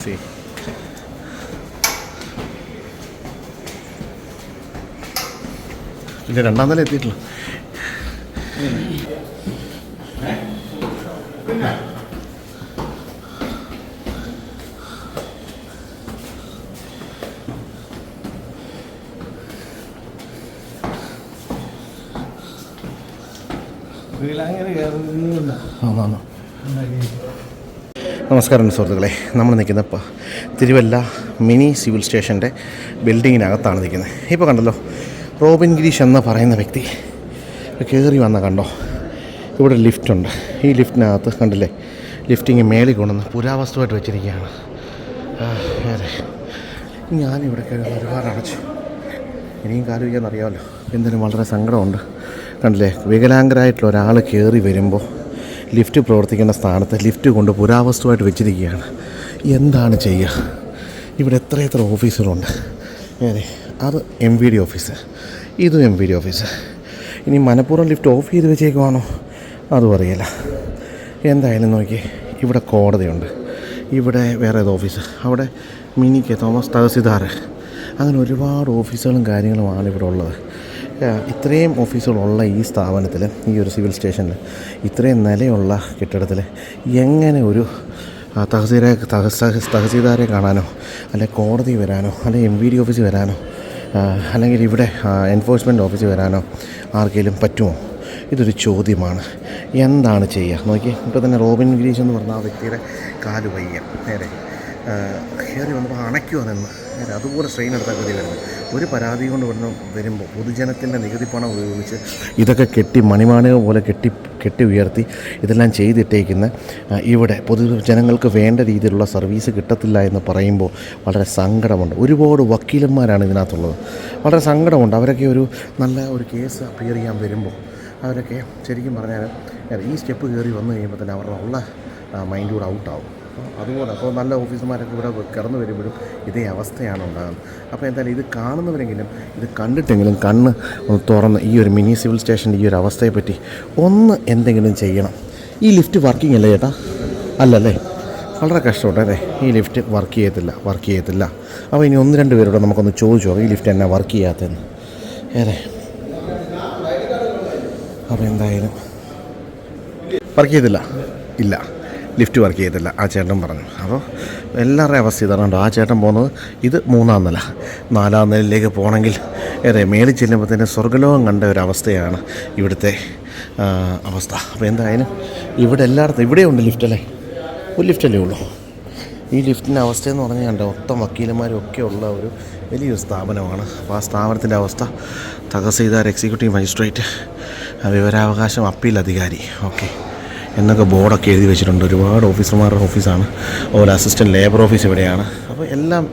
See. ഇല്ല രണ്ടാം നില എത്തിയിട്ടില്ല ആണോ നമസ്കാരം സുഹൃത്തുക്കളെ. നമ്മൾ നിൽക്കുന്ന തിരുവല്ല മിനി സിവിൽ സ്റ്റേഷന്റെ ബിൽഡിങ്ങിനകത്താണ് നിൽക്കുന്നത്. ഇപ്പോൾ കണ്ടല്ലോ റോബിൻ ഗിരീഷ് എന്ന് പറയുന്ന വ്യക്തി കയറി വന്ന കണ്ടോ? ഇവിടെ ലിഫ്റ്റുണ്ട്. ഈ ലിഫ്റ്റിനകത്ത് കണ്ടില്ലേ ലിഫ്റ്റിങ് മേളിൽ കൊണ്ടുവന്ന് പുരാവസ്തുവായിട്ട് വെച്ചിരിക്കുകയാണ്. അതെ. ഞാനിവിടെ കയറി ഒരുപാട് അടച്ചു. ഇനിയും കാലം വയ്ക്കാന്ന് അറിയാമല്ലോ. എന്തിനും വളരെ സങ്കടമുണ്ട്. കണ്ടില്ലേ വികലാംഗരായിട്ടുള്ള ഒരാൾ കയറി വരുമ്പോൾ ലിഫ്റ്റ് പ്രവർത്തിക്കേണ്ട സ്ഥാനത്ത് ലിഫ്റ്റ് കൊണ്ട് പുരാവസ്തുവായിട്ട് വെച്ചിരിക്കുകയാണ്. എന്താണ് ചെയ്യുക? ഇവിടെ എത്ര എത്ര ഓഫീസുകളുണ്ട്. അതെ അത് എം വി ഡി ഓഫീസ് ഇതും എം വി ഡി ഓഫീസ്. ഇനി മനഃപൂർവം ലിഫ്റ്റ് ഓഫ് ചെയ്ത് വെച്ചേക്കുവാണോ? അതും അറിയില്ല എന്തായാലും നോക്കി ഇവിടെ കോടതിയുണ്ട്. ഇവിടെ വേറെ ഏതോ ഓഫീസ് അവിടെ മിനി കെ തോമസ് തഹസിദാർ അങ്ങനെ ഒരുപാട് ഓഫീസുകളും കാര്യങ്ങളുമാണ് ഇവിടെ ഉള്ളത്. ഇത്രയും ഓഫീസുകളുള്ള ഈ സ്ഥാപനത്തിൽ ഈ ഒരു സിവിൽ സ്റ്റേഷനിൽ ഇത്രയും നിലയുള്ള കെട്ടിടത്തിൽ എങ്ങനെ ഒരു തഹസീലെ തഹസ് തഹസീൽദാരെ കാണാനോ അല്ലെ കോടതി വരാനോ അല്ലെ എം വി ഡി ഓഫീസിൽ വരാനോ അല്ലെങ്കിൽ ഇവിടെ എൻഫോഴ്സ്മെന്റ് ഓഫീസിൽ വരാനോ ആർക്കെങ്കിലും പറ്റുമോ? ഇതൊരു ചോദ്യമാണ്. എന്താണ് ചെയ്യുക? നോക്കി ഇപ്പോൾ തന്നെ റോബിൻ ഗിരീഷ് എന്ന് പറഞ്ഞ ആ വ്യക്തിയുടെ കാൽ വയ്യ നേരെ. കയറി വന്നപ്പോൾ അണയ്ക്കുമോ നിന്ന്. അതുപോലെ സ്ട്രെയിൻ എടുത്താൽ ഗതി വരുന്നത് ഒരു പരാതി കൊണ്ട് വരുന്ന വരുമ്പോൾ പൊതുജനത്തിന്റെ നികുതി പണം ഉപയോഗിച്ച് ഇതൊക്കെ കെട്ടി മണിമാണിക പോലെ കെട്ടി കെട്ടി ഉയർത്തി ഇതെല്ലാം ചെയ്തിട്ടേക്കുന്ന ഇവിടെ പൊതുജനങ്ങൾക്ക് വേണ്ട രീതിയിലുള്ള സർവീസ് കിട്ടത്തില്ല എന്ന് പറയുമ്പോൾ വളരെ സങ്കടമുണ്ട്. ഒരുപാട് വക്കീലന്മാരാണ് ഇതിനകത്തുള്ളത്. വളരെ സങ്കടമുണ്ട്. അവരൊക്കെ ഒരു നല്ല ഒരു കേസ് അപ്പിയർ ചെയ്യാൻ വരുമ്പോൾ അവരൊക്കെ ശരിക്കും പറഞ്ഞാൽ ഈ സ്റ്റെപ്പ് കയറി വന്നു കഴിയുമ്പോൾ തന്നെ അവരുടെ ഉള്ള മൈൻഡ് കൂടെ ഔട്ടാവും അതുപോലെ അപ്പോൾ നല്ല ഓഫീസർമാരൊക്കെ ഇവിടെ കടന്നു വരുമ്പോഴും ഇതേ അവസ്ഥയാണ് ഉണ്ടാകുന്നത്. അപ്പോൾ എന്തായാലും ഇത് കാണുന്നവരെങ്കിലും ഇത് കണ്ടിട്ടെങ്കിലും കണ്ണ് തുറന്ന് ഈ ഒരു മിനി സിവിൽ സ്റ്റേഷന്റെ ഈ ഒരു അവസ്ഥയെപ്പറ്റി ഒന്ന് എന്തെങ്കിലും ചെയ്യണം. ഈ ലിഫ്റ്റ് വർക്കിംഗ് അല്ലേ ചേട്ടാ? അല്ലല്ലേ? വളരെ കഷ്ടമുണ്ട് അല്ലേ? ഈ ലിഫ്റ്റ് വർക്ക് ചെയ്യത്തില്ല വർക്ക് ചെയ്യത്തില്ല. അപ്പോൾ ഇനി ഒന്ന് രണ്ട് പേരോട് നമുക്കൊന്ന് ചോദിച്ചു ഈ ലിഫ്റ്റ് എന്നാ വർക്ക് ചെയ്യാത്തതെന്ന്. അതെ അപ്പോൾ എന്തായാലും വർക്ക് ചെയ്തില്ല ഇല്ല. ലിഫ്റ്റ് വർക്ക് ചെയ്തില്ല ആ ചേട്ടൻ പറഞ്ഞു. അപ്പോൾ എല്ലാവരുടെയും അവസ്ഥ ഇതാണ് ആ ചേട്ടൻ പോകുന്നത് ഇത് മൂന്നാം നില. നാലാം നിലയിലേക്ക് പോകണമെങ്കിൽ ഏറെ മേളിൽ ചെല്ലുമ്പോൾ തന്നെ സ്വർഗലോകം കണ്ട ഒരു അവസ്ഥയാണ് ഇവിടുത്തെ അവസ്ഥ. അപ്പോൾ എന്തായാലും ഇവിടെ എല്ലായിടത്തും ഇവിടെയുണ്ട് ലിഫ്റ്റ് അല്ലേ? ഒരു ലിഫ്റ്റല്ലേ ഉള്ളൂ. ഈ ലിഫ്റ്റിന്റെ അവസ്ഥയെന്ന് പറഞ്ഞു കണ്ട? മൊത്തം വക്കീലന്മാരൊക്കെ ഉള്ള ഒരു വലിയൊരു സ്ഥാപനമാണ്. അപ്പോൾ ആ സ്ഥാപനത്തിന്റെ അവസ്ഥ തഹസീൽദാർ എക്സിക്യൂട്ടീവ് മജിസ്ട്രേറ്റ് വിവരാവകാശം അപ്പീൽ അധികാരി. ഓക്കെ. എന്നൊക്കെ ബോർഡൊക്കെ എഴുതി വെച്ചിട്ടുണ്ട്. ഒരുപാട് ഓഫീസർമാരുടെ ഓഫീസാണ്. അതുപോലെ അസിസ്റ്റന്റ് ലേബർ ഓഫീസ് ഇവിടെയാണ്. അപ്പോൾ എല്ലാം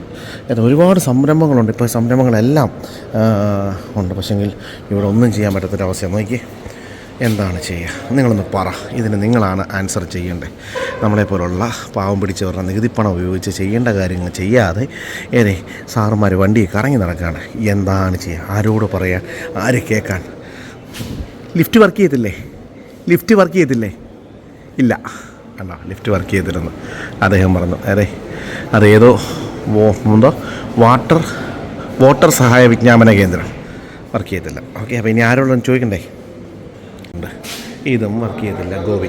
ഒരുപാട് സംരംഭങ്ങളുണ്ട്. ഇപ്പോൾ സംരംഭങ്ങളെല്ലാം ഉണ്ട്. പക്ഷെങ്കിൽ ഇവിടെ ഒന്നും ചെയ്യാൻ പറ്റാത്തൊരവസ്ഥ നോക്കി എന്താണ് ചെയ്യുക? നിങ്ങളൊന്ന് പറ. ഇതിന് നിങ്ങളാണ് ആൻസർ ചെയ്യേണ്ടത്. നമ്മളെപ്പോലുള്ള പാവം പിടിച്ചവരുടെ പണം ഉപയോഗിച്ച് ചെയ്യേണ്ട കാര്യങ്ങൾ ചെയ്യാതെ ഏതെ സാറുമാർ വണ്ടി കറങ്ങി നടക്കുകയാണ് എന്താണ് ചെയ്യുക? ആരോട് പറയാൻ? ആര് കേൾക്കാൻ? ലിഫ്റ്റ് വർക്ക് ചെയ്തില്ലേ ലിഫ്റ്റ് വർക്ക് ചെയ്തില്ലേ ഇല്ല. കണ്ടോ ലിഫ്റ്റ് വർക്ക് ചെയ്തിരുന്നു. അദ്ദേഹം പറഞ്ഞു അതെ അതേതോ വോ എന്തോ വാട്ടർ വോട്ടർ സഹായ വിജ്ഞാപന കേന്ദ്രം വർക്ക് ചെയ്തില്ല. ഓക്കെ അപ്പോൾ ഇനി ആരോടും ചോദിക്കണ്ടേ? ഉണ്ട്. ഇതും വർക്ക് ചെയ്തില്ല ഗോപി.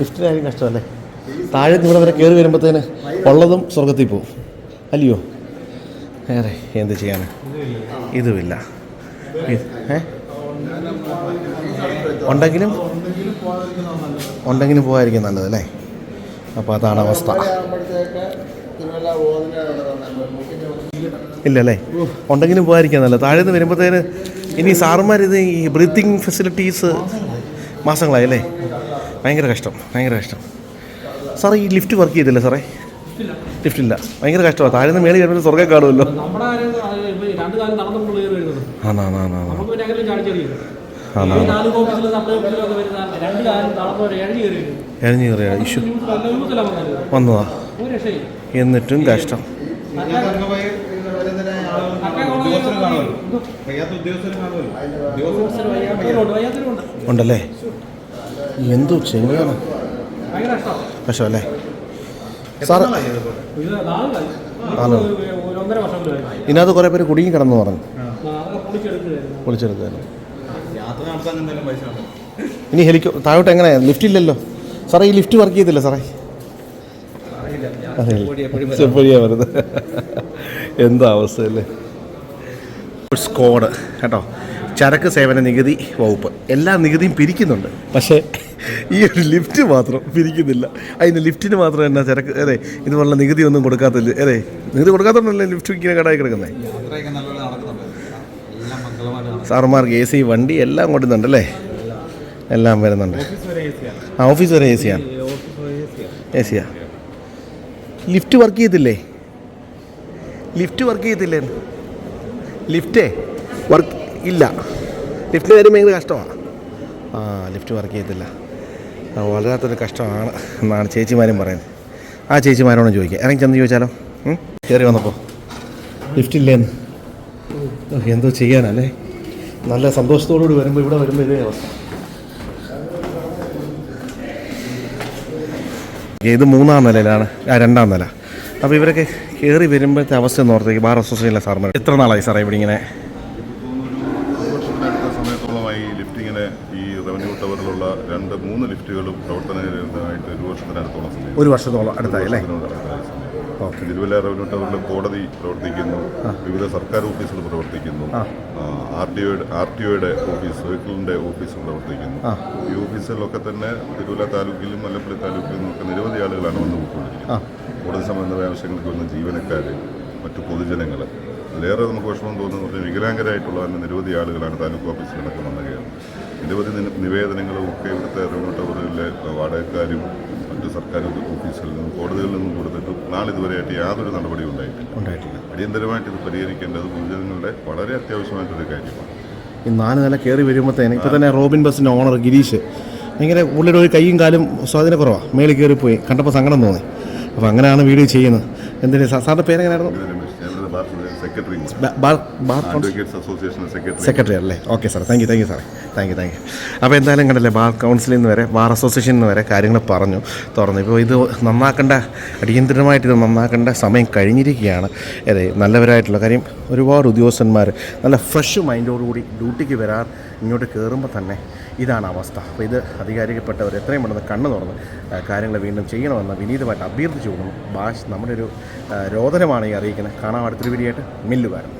ലിഫ്റ്റിനായാലും കഷ്ടമല്ലേ? താഴെ ഇവിടെ വരെ കയറി വരുമ്പോഴത്തേന് ഉള്ളതും സ്വർഗത്തിൽ പോവും. അല്ലയോ? വേറെ എന്ത് ചെയ്യാനാണ് ഇതുമില്ല. ഉണ്ടെങ്കിലും ഉണ്ടെങ്കിലും പോകാതിരിക്കും നല്ലത് അല്ലേ? അപ്പോൾ അതാണ് അവസ്ഥ. ഇല്ലല്ലേ ഉണ്ടെങ്കിലും പോകാതിരിക്കാൻ നല്ലത്. താഴെ നിന്ന് വരുമ്പോഴത്തേന് ഇനി സാറുമാർ ഇത് ഈ ബ്രീത്തിങ് ഫെസിലിറ്റീസ് മാസങ്ങളായി അല്ലേ? ഭയങ്കര കഷ്ടം ഭയങ്കര കഷ്ടം. സാറേ ഈ ലിഫ്റ്റ് വർക്ക് ചെയ്തില്ല സാറേ? ലിഫ്റ്റ് ഇല്ല ഭയങ്കര കഷ്ടമാണ്. താഴെ നിന്ന് മേളിൽ വരുമ്പോൾ സ്വർഗം കാണുമല്ലോ. ആണോ ആണോ ആണോ കയറിയ ഇഷ്യൂ. വന്നത്. എന്നിട്ടും കഷ്ടം. ഉണ്ടല്ലേ? എന്തോ ചെയ്യാനാണ് പക്ഷോ അല്ലേ നാളെ ആണോ? ഇതിനകത്ത് കുറേ പേര് കുടുങ്ങി കിടന്നു പറഞ്ഞു. അതൊക്കെ ഇനി ഹെലിക്കോ താഴോട്ട് എങ്ങനെയാ ലിഫ്റ്റ് ഇല്ലല്ലോ. സാറേ ഈ ലിഫ്റ്റ് വർക്ക് ചെയ്തില്ല സാറേ? ചെപ്പടിയാ വരുന്നത്. എന്താ അവസ്ഥയല്ലേ സ്കോഡ് കേട്ടോ. ചരക്ക് സേവന നികുതി വകുപ്പ്. എല്ലാ നികുതിയും പിരിക്കുന്നുണ്ട്. പക്ഷേ ഈ ഒരു ലിഫ്റ്റ് മാത്രം പിരിക്കുന്നില്ല. അതിന് ലിഫ്റ്റിന് മാത്രം എന്നാ ചരക്ക് അതെ ഇതുപോലുള്ള നികുതി ഒന്നും കൊടുക്കാത്തില്ല അതെ നികുതി കൊടുക്കാത്തതുകൊണ്ടല്ലേ ലിഫ്റ്റ് ഇങ്ങനെ കടായി കിടക്കുന്നത് സാറുമാർക്ക് എ സി വണ്ടി എല്ലാം കൊണ്ടുന്നുണ്ടല്ലേ എല്ലാം വരുന്നുണ്ട്. ആ ഓഫീസ് വരെ എ സിയാണ് എ സിയാ ലിഫ്റ്റ് വർക്ക് ചെയ്തില്ലേ ലിഫ്റ്റ് വർക്ക് ചെയ്തില്ലേ ലിഫ്റ്റേ? വർക്ക് ഇല്ല. ലിഫ്റ്റിന് കാര്യം ഭയങ്കര കഷ്ടമാണ്. ആ ലിഫ്റ്റ് വർക്ക് ചെയ്തില്ല വളരാത്തൊരു വല്ലാത്തൊരു കഷ്ടമാണ് എന്നാണ് ചേച്ചിമാരും പറയുന്നത്. ആ ചേച്ചിമാരോട് ചോദിക്കുക ഇറങ്ങി ചെന്ന് ചോദിച്ചാലോ? കയറി വന്നപ്പോൾ ലിഫ്റ്റ് ഇല്ലേന്ന്. എന്തോ ചെയ്യാനല്ലേ? നല്ല സന്തോഷത്തോടുകൂടി വരുമ്പോൾ ഇവിടെ വരുമ്പോൾ ഇതേ അവസ്ഥ. ഇത് മൂന്നാം നിലയിലാണ്. ആ രണ്ടാം നില. അപ്പോൾ ഇവരൊക്കെ കയറി വരുമ്പോഴത്തെ അവസ്ഥ എന്ന് ഓർത്തേക്ക്. ബാർ അസോസിയേഷനിലെ സാർമാർ എത്ര നാളായി സാറേ ഇവിടെ ഇങ്ങനെ? സമയത്തോളമായി ലിഫ്റ്റിങ്ങിന് ഈ റവന്യൂ ടവറിലുള്ള രണ്ട് മൂന്ന് ലിഫ്റ്റുകളും പ്രവർത്തനരഹിതമായിട്ട് ഒരു വർഷത്തിനടുത്തോളം ഒരു വർഷത്തോളം അടുത്തായി അല്ലേ? തിരുവല്ല റവന്യൂ ടവറിൽ കോടതി പ്രവർത്തിക്കുന്നു. വിവിധ സർക്കാർ ഓഫീസുകൾ പ്രവർത്തിക്കുന്നു. ആർ ടി ഒയുടെ ആർ ടി ഒയുടെ ഓഫീസ് വെഹിക്കിളിന്റെ ഓഫീസ് പ്രവർത്തിക്കുന്നു. ഈ ഓഫീസുകളിലൊക്കെ തന്നെ തിരുവല്ല താലൂക്കിലും മല്ലപ്പള്ളി താലൂക്കിലും ഒക്കെ നിരവധി ആളുകളാണ് വന്ന് പോയിക്കൊണ്ടിരിക്കുന്നത് കോടതി സംബന്ധമായ ആവശ്യങ്ങൾക്ക് വന്ന ജീവനക്കാർ മറ്റു പൊതുജനങ്ങൾ അതിലേറെ നമുക്ക് വിഷമം തോന്നുന്നു പറഞ്ഞാൽ വികലാംഗരായിട്ടുള്ള തന്നെ നിരവധി ആളുകളാണ് താലൂക്ക് ഓഫീസിലടക്കം വന്നു കയറുന്നത്. നിരവധി നിവേദനങ്ങളും ഒക്കെ ഇവിടുത്തെ റവന്യൂ ടവറിലെ വാടകക്കാരും മറ്റു സർക്കാർ ഓഫീസുകളിൽ നിന്നും കോടതികളിൽ നിന്നും കൊടുത്തിട്ടും നാളിതുവരെയായിട്ട് യാതൊരു നടപടിയും ഉണ്ടായിട്ടില്ല. ഉണ്ടായിട്ടില്ല. അടിയന്തരമായിട്ട് ഇത് പരിഹരിക്കേണ്ടത് പൊതുജനങ്ങളുടെ വളരെ അത്യാവശ്യമായിട്ടൊരു കാര്യമാണ്. ഈ നാല് നില കയറി വരുമ്പോഴത്തേന് ഇപ്പോൾ തന്നെ റോബിൻ ബസ്സിന്റെ ഓണർ ഗിരീഷ് ഭയങ്കര ഉള്ളിൽ ഒരു കൈയും കാലും സ്വാധീന കുറവാണ് മേളിൽ കയറിപ്പോയി കണ്ടപ്പോൾ സങ്കടം തോന്നി. അപ്പോൾ അങ്ങനെയാണ് വീഡിയോ ചെയ്യുന്നത്. എന്തിനാ? സാ- സാറിന്റെ പേരെങ്ങനെയായിരുന്നു ഇത് രമേശ് ഞാനിവിടെ bar secretary advocates association secretary secretary അല്ലേ? Okay sir thank you thank you സാറേ താങ്ക് യു താങ്ക് യു അപ്പോൾ എന്തായാലും കണ്ടല്ലേ ബാർ കൗൺസിലിൽ നിന്ന് വരെ ബാർ അസോസിയേഷനിൽ നിന്ന് വരെ കാര്യങ്ങൾ പറഞ്ഞു തുറന്നു. ഇപ്പോൾ ഇത് നന്നാക്കേണ്ട അടിയന്തരമായിട്ട് ഇത് നന്നാക്കേണ്ട സമയം കഴിഞ്ഞിരിക്കുകയാണ്. അതെ നല്ലവരായിട്ടുള്ള കാര്യം ഒരുപാട് ഉദ്യോഗസ്ഥന്മാർ നല്ല ഫ്രഷ് മൈൻഡോടുകൂടി ഡ്യൂട്ടിക്ക് വരാൻ ഇങ്ങോട്ട് കയറുമ്പോൾ തന്നെ ഇതാണ് അവസ്ഥ. അപ്പോൾ ഇത് അധികാരികപ്പെട്ടവർ എത്രയും പെട്ടെന്ന് കണ്ണു തുറന്ന് കാര്യങ്ങൾ വീണ്ടും ചെയ്യണമെന്ന് വിനീതമായിട്ട് അഭ്യർത്ഥിച്ചു കൊടുക്കുന്നു ഭാഷ നമ്മുടെ ഒരു രോദനമാണ് ഈ അറിയിക്കുന്നത്. കാണാൻ അടുത്തൊരു വീഡിയോ ആയിട്ട്. മില്ലുകാരൻ.